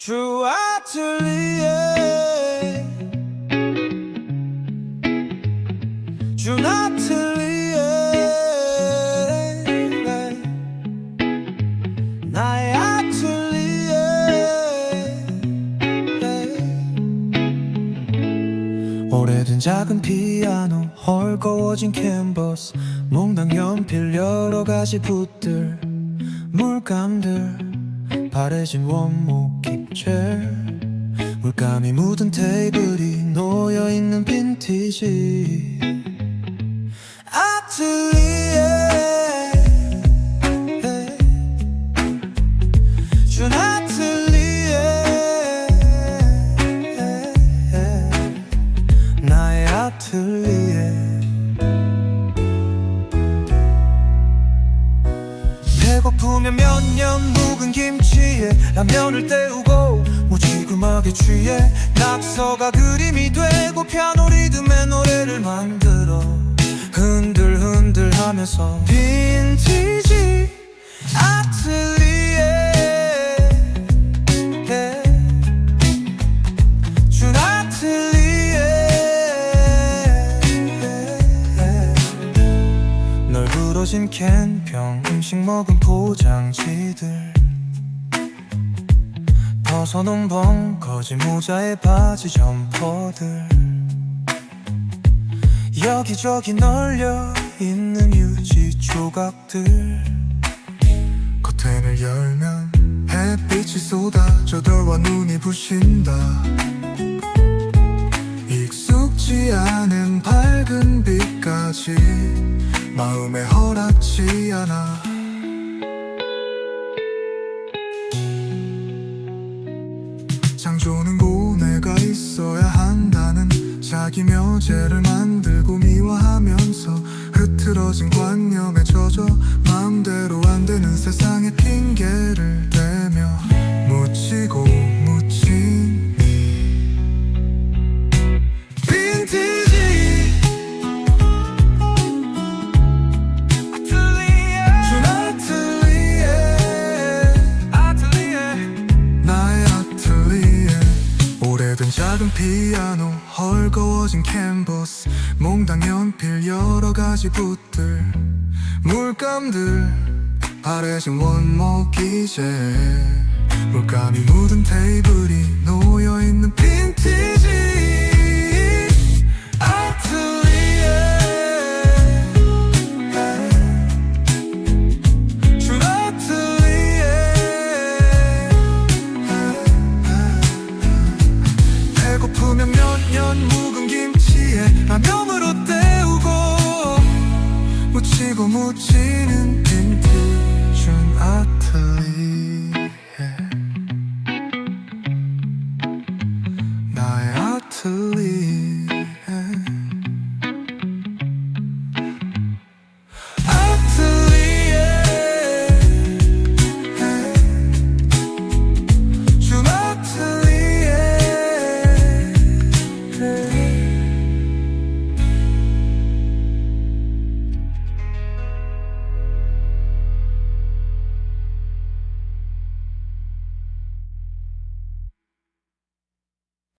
주 아틀리에 주 아틀리에 나의 아틀리에 오래된 작은 피아노 헐거워진 캔버스 몽당 연필 여러 가지 붓들 물감들 바래진 원목 깃체. 물감이 묻은 테이블이 놓여있는 빈티지. 아틀리에 준 아틀리에 나의 아틀리에 배고프면 몇 년 묵은 김치에 라면을 때우고 무지금하게 취해 낙서가 그림이 되고 피아노 리듬의 노래를 만들어 흔들흔들 하면서 빈티지 널브러진 캔병 음식 먹은 포장지들. 벗어놓은 벙커진 모자에 바지 점퍼들. 여기저기 널려 있는 유지 조각들. 커튼을 열면 햇빛이 쏟아져 덜와 눈이 부신다. 익숙지 않은 밝은 빛까지 마음에 허락지 않아. 창조는 고뇌가 있어야 한다는 자기 묘제를 만들고 미화하면서 흐트러진 관념에 젖어 마음대로 안 되는 세상에 핑계를 대며 묻히고 피아노 헐거워진 캔버스 몽당 연필 여러 가지 붓들 물감들 바래진 원목 기재 물감이 묻은 테이블이 묻히는 빈티션 아트.